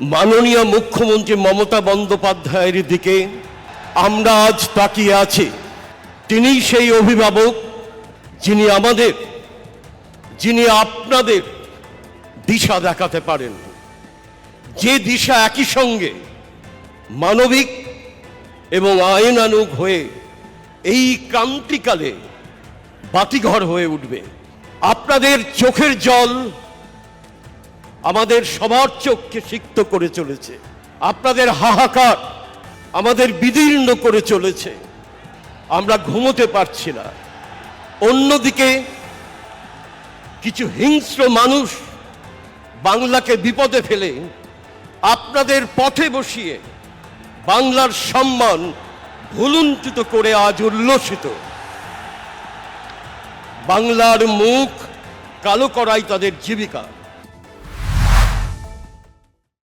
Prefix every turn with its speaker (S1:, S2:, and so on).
S1: মাননীয় মুখ্যমন্ত্রী মমতা বন্দ্যোপাধ্যায়ের দিকে আমরা আজ তাকিয়ে আছি। তিনি সেই অভিভাবক যিনি আমাদের, যিনি আপনাদের দিশা দেখাতে পারেন। যে দিশা একই সঙ্গে মানবিক এবং আইনানুগ হয়ে এই ক্রান্তিকালে বাতিঘর হয়ে উঠবে। আপনাদের চোখের জল আমাদের সবার চোখকে সিক্ত করে চলেছে। আপনাদের হাহাকার আমাদের বিদীর্ণ করে চলেছে। আমরা ঘুমোতে পারছি না। অন্যদিকে কিছু হিংস্র মানুষ বাংলাকে বিপদে ফেলে আপনাদের পথে বসিয়ে বাংলার সম্মান ভুলুণ্ঠিত করে আজ উল্লসিত। বাংলার মুখ কালো করাই তাদের জীবিকা।